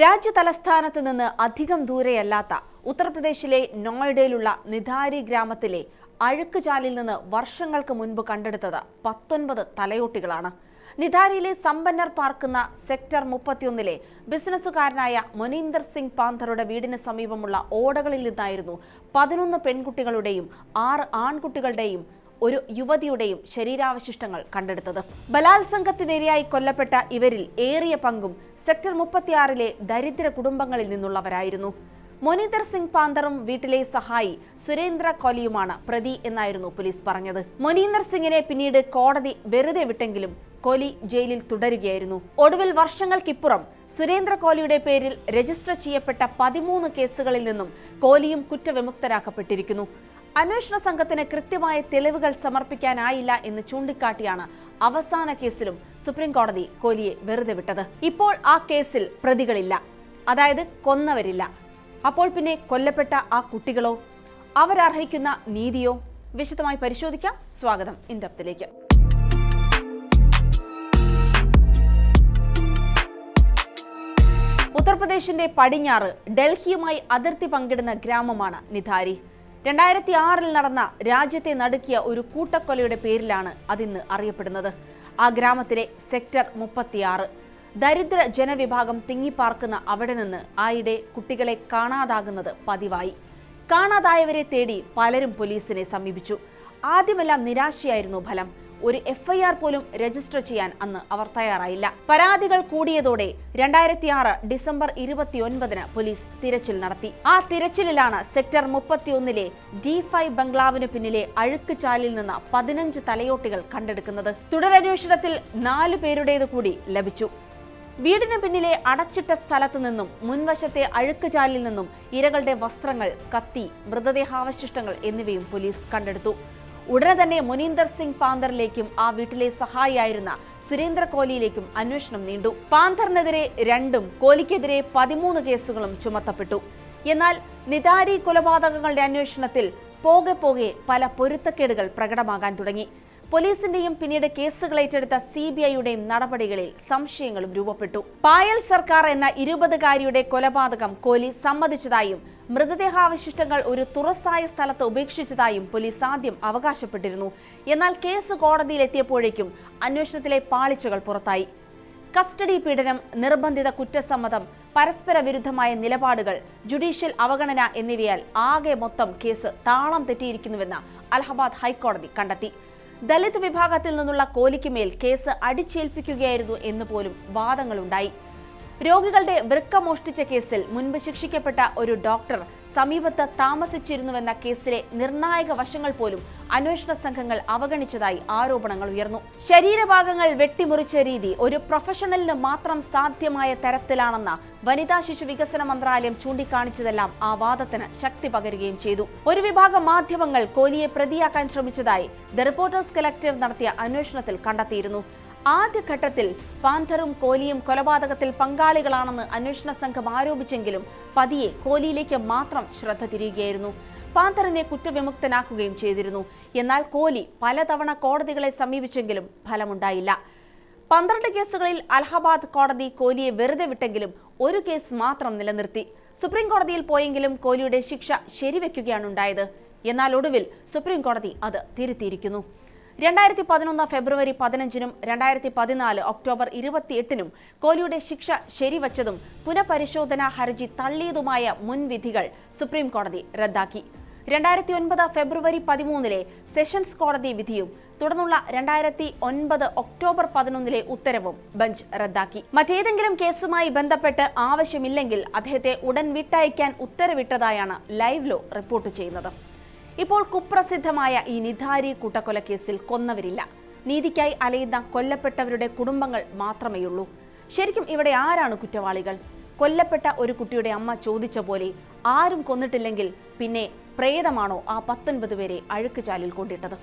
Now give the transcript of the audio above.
രാജ്യ തലസ്ഥാനത്ത് നിന്ന് അധികം ദൂരെയല്ലാത്ത ഉത്തർപ്രദേശിലെ നോയിഡയിലുള്ള നിധാരി ഗ്രാമത്തിലെ അഴുക്കുചാലിൽ നിന്ന് വർഷങ്ങൾക്ക് മുൻപ് കണ്ടെടുത്തത് പത്തൊൻപത് തലയോട്ടികളാണ്. നിധാരിയിലെ സമ്പന്നർ പാർക്കുന്ന സെക്ടർ മുപ്പത്തിയൊന്നിലെ ബിസിനസ്സുകാരനായ മുനീന്ദർ സിംഗ് പാന്തറുടെ വീടിന് സമീപമുള്ള ഓടകളിൽ നിന്നായിരുന്നു പതിനൊന്ന് പെൺകുട്ടികളുടെയും ആറ് ആൺകുട്ടികളുടെയും ഒരു യുവതിയുടെയും ശരീരാവശിഷ്ടങ്ങൾ കണ്ടെടുത്തത്. ബലാത്സംഗത്തിനിരയായി കൊല്ലപ്പെട്ട ഇവരിൽ ഏറിയ പങ്കും സെക്ടർ മുപ്പത്തിയാറിലെ ദരിദ്ര കുടുംബങ്ങളിൽ നിന്നുള്ളവരായിരുന്നു. മൊനീന്ദർ സിംഗ് പാന്തറും വീട്ടിലെ സഹായി സുരേന്ദ്ര കോലിയുമാണ് പ്രതി എന്നായിരുന്നു പോലീസ് പറഞ്ഞത്. മൊനീന്ദർ സിംഗിനെ പിന്നീട് കോടതി വെറുതെ വിട്ടെങ്കിലും കോലി ജയിലിൽ തുടരുകയായിരുന്നു. ഒടുവിൽ വർഷങ്ങൾക്കിപ്പുറം സുരേന്ദ്ര കോലിയുടെ പേരിൽ രജിസ്റ്റർ ചെയ്യപ്പെട്ട പതിമൂന്ന് കേസുകളിൽ നിന്നും കോലിയും കുറ്റവിമുക്തരാക്കപ്പെട്ടിരിക്കുന്നു. അന്വേഷണ സംഘത്തിന് കൃത്യമായ തെളിവുകൾ സമർപ്പിക്കാനായില്ല എന്ന് ചൂണ്ടിക്കാട്ടിയാണ് അവസാന കേസിലും സുപ്രീം കോടതി കോലിയെ വെറുതെ വിട്ടത്. ഇപ്പോൾ ആ കേസിൽ പ്രതികളില്ല. അതായത് കൊന്നവരില്ല. അപ്പോൾ പിന്നെ കൊല്ലപ്പെട്ട ആ കുട്ടികളോ അവരർഹിക്കുന്ന നീതിയോ വിശദമായി പരിശോധിക്കാം. സ്വാഗതം ഇൻഡപ്തിലേക്ക്. ഉത്തർപ്രദേശിന്റെ പടിഞ്ഞാറ് ഡൽഹിയുമായി അതിർത്തി പങ്കിടുന്ന ഗ്രാമമാണ് നിധാരി. രണ്ടായിരത്തി ആറിൽ നടന്ന രാജ്യത്തെ നടുക്കിയ ഒരു കൂട്ടക്കൊലയുടെ പേരിലാണ് അതിന്ന് അറിയപ്പെടുന്നത്. ആ ഗ്രാമത്തിലെ സെക്ടർ മുപ്പത്തിയാറ്. ദരിദ്ര ജനവിഭാഗം തിങ്ങിപ്പാർക്കുന്ന അവിടെ നിന്ന് ആയിടെ കുട്ടികളെ കാണാതാകുന്നത് പതിവായി. കാണാതായവരെ തേടി പലരും പോലീസിനെ സമീപിച്ചു. ആദ്യമെല്ലാം നിരാശയായിരുന്നു ഫലം. ഒരു എഫ്ഐആർ പോലും രജിസ്റ്റർ ചെയ്യാൻ അന്ന് അവർ തയ്യാറായില്ല. പരാതികൾ കൂടിയതോടെ രണ്ടായിരത്തി ആറ് ഡിസംബർ ഇരുപത്തിയൊൻപതിന് പോലീസ് തിരച്ചിൽ നടത്തി. ആ തിരച്ചിലിലാണ് സെക്ടർ മുപ്പത്തിയൊന്നിലെ ഡി ഫൈവ് ബംഗ്ലാവിന് പിന്നിലെ അഴുക്ക് ചാലിൽ നിന്ന് പതിനഞ്ച് തലയോട്ടികൾ കണ്ടെടുക്കുന്നത് തുടരന്വേഷണത്തിൽ നാലു പേരുടേത് കൂടി ലഭിച്ചു. വീടിന് പിന്നിലെ അടച്ചിട്ട സ്ഥലത്തു നിന്നും മുൻവശത്തെ അഴുക്കുചാലിൽ നിന്നും ഇരകളുടെ വസ്ത്രങ്ങൾ കത്തി മൃതദേഹാവശിഷ്ടങ്ങൾ എന്നിവയും പോലീസ് കണ്ടെടുത്തു. ഉടനെ തന്നെ മുനീന്ദർ സിംഗ് പാന്തറിലേക്കും ആ വീട്ടിലെ സഹായിയായിരുന്ന സുരേന്ദ്ര കോലിയിലേക്കും അന്വേഷണം നീണ്ടു. പാന്തറിനെതിരെ രണ്ടും കോലിക്കെതിരെ പതിമൂന്ന് കേസുകളും ചുമത്തപ്പെട്ടു. എന്നാൽ നിതാരി കൊലപാതകങ്ങളുടെ അന്വേഷണത്തിൽ പോകെ പോകെ പല പൊരുത്തക്കേടുകൾ പ്രകടമാകാൻ തുടങ്ങി. പോലീസിന്റെയും പിന്നീട് കേസുകൾ ഏറ്റെടുത്ത സി ബി ഐയുടെയും നടപടികളിൽ സംശയങ്ങളും രൂപപ്പെട്ടു. പായൽ സർക്കാർ എന്ന ഇരുപതുകാരിയുടെ കൊലപാതകം കോലി സമ്മതിച്ചതായും മൃതദേഹാവശിഷ്ടങ്ങൾ ഒരു തുറസായ സ്ഥലത്ത് ഉപേക്ഷിച്ചതായും പോലീസ് ആദ്യം അവകാശപ്പെട്ടിരുന്നു. എന്നാൽ കേസ് കോടതിയിലെത്തിയപ്പോഴേക്കും അന്വേഷണത്തിലെ പാളിച്ചകൾ പുറത്തായി. കസ്റ്റഡി പീഡനം നിർബന്ധിത കുറ്റസമ്മതം പരസ്പര വിരുദ്ധമായ നിലപാടുകൾ ജുഡീഷ്യൽ അവഗണന എന്നിവയാൽ ആകെ മൊത്തം കേസ് താളം തെറ്റിയിരിക്കുന്നുവെന്ന് അലഹബാദ് ഹൈക്കോടതി കണ്ടെത്തി. ദലിത് വിഭാഗത്തിൽ നിന്നുള്ള കോലിക്ക് മേൽ കേസ് അടിച്ചേൽപ്പിക്കുകയായിരുന്നു എന്ന് പോലും വാദങ്ങളുണ്ടായി. രോഗികളുടെ വൃക്ക മോഷ്ടിച്ച കേസിൽ മുൻപ് ശിക്ഷിക്കപ്പെട്ട ഒരു ഡോക്ടർ സമീപത്ത് താമസിച്ചിരുന്നുവെന്ന കേസിലെ നിർണായക വശങ്ങൾ പോലും അന്വേഷണ സംഘങ്ങൾ അവഗണിച്ചതായി ആരോപണങ്ങൾ ഉയർന്നു. ശരീരഭാഗങ്ങൾ വെട്ടിമുറിച്ച രീതി ഒരു പ്രൊഫഷണലിന് മാത്രം സാധ്യമായ തരത്തിലാണെന്ന വനിതാ ശിശു വികസന മന്ത്രാലയം ചൂണ്ടിക്കാണിച്ചതെല്ലാം ആ വാദത്തിന് ശക്തി പകരുകയും ചെയ്തു. ഒരു വിഭാഗം മാധ്യമങ്ങൾ കോലിയെ പ്രതിയാക്കാൻ ശ്രമിച്ചതായി ദ റിപ്പോർട്ടേഴ്സ് കളക്ടീവ് നടത്തിയ അന്വേഷണത്തിൽ കണ്ടെത്തിയിരുന്നു. ആദ്യഘട്ടത്തിൽ പാന്തറും കോലിയും കൊലപാതകത്തിൽ പങ്കാളികളാണെന്ന് അന്വേഷണ സംഘം ആരോപിച്ചെങ്കിലും പതിയെ കോലിയിലേക്ക് മാത്രം ശ്രദ്ധ തിരിയുകയായിരുന്നു. പാന്തറിനെ കുറ്റവിമുക്തനാക്കുകയും ചെയ്തിരുന്നു. എന്നാൽ കോലി പലതവണ കോടതികളെ സമീപിച്ചെങ്കിലും ഫലമുണ്ടായില്ല. പന്ത്രണ്ട് കേസുകളിൽ അലഹബാദ് കോടതി കോലിയെ വെറുതെ വിട്ടെങ്കിലും ഒരു കേസ് മാത്രം നിലനിർത്തി. സുപ്രീം കോടതിയിൽ പോയെങ്കിലും കോലിയുടെ ശിക്ഷ ശരിവെക്കുകയാണ് ഉണ്ടായത്. എന്നാൽ ഒടുവിൽ സുപ്രീം കോടതി അത് തിരുത്തിയിരിക്കുന്നു. രണ്ടായിരത്തി പതിനൊന്ന് ഫെബ്രുവരി പതിനഞ്ചിനും രണ്ടായിരത്തി പതിനാല് ഒക്ടോബർ ഇരുപത്തിയെട്ടിനും കോലിയുടെ ശിക്ഷ ശരിവച്ചതും പുനഃപരിശോധനാ ഹർജി തള്ളിയതുമായ മുൻവിധികൾ സുപ്രീം കോടതി റദ്ദാക്കി. രണ്ടായിരത്തി ഒൻപത് ഫെബ്രുവരി പതിമൂന്നിലെ സെഷൻസ് കോടതി വിധിയും തുടർന്നുള്ള രണ്ടായിരത്തി ഒൻപത് ഒക്ടോബർ പതിനൊന്നിലെ ഉത്തരവും ബെഞ്ച് റദ്ദാക്കി. മറ്റേതെങ്കിലും കേസുമായി ബന്ധപ്പെട്ട് ആവശ്യമില്ലെങ്കിൽ അദ്ദേഹത്തെ ഉടൻ വിട്ടയക്കാൻ ഉത്തരവിട്ടതായാണ് ലൈവ് ലോ റിപ്പോർട്ട് ചെയ്യുന്നത്. ഇപ്പോൾ കുപ്രസിദ്ധമായ ഈ നിധാരി കൂട്ടക്കൊലക്കേസിൽ കൊന്നവരില്ല. നീതിക്കായി അലയുന്ന കൊല്ലപ്പെട്ടവരുടെ കുടുംബങ്ങൾ മാത്രമേയുള്ളൂ. ശരിക്കും ഇവിടെ ആരാണ് കുറ്റവാളികൾ? കൊല്ലപ്പെട്ട ഒരു കുട്ടിയുടെ അമ്മ ചോദിച്ച പോലെ ആരും കൊന്നിട്ടില്ലെങ്കിൽ പിന്നെ പ്രേതമാണോ ആ പത്തൊൻപത് പേരെ അഴുക്കുചാലിൽ കൊണ്ടിട്ടത്?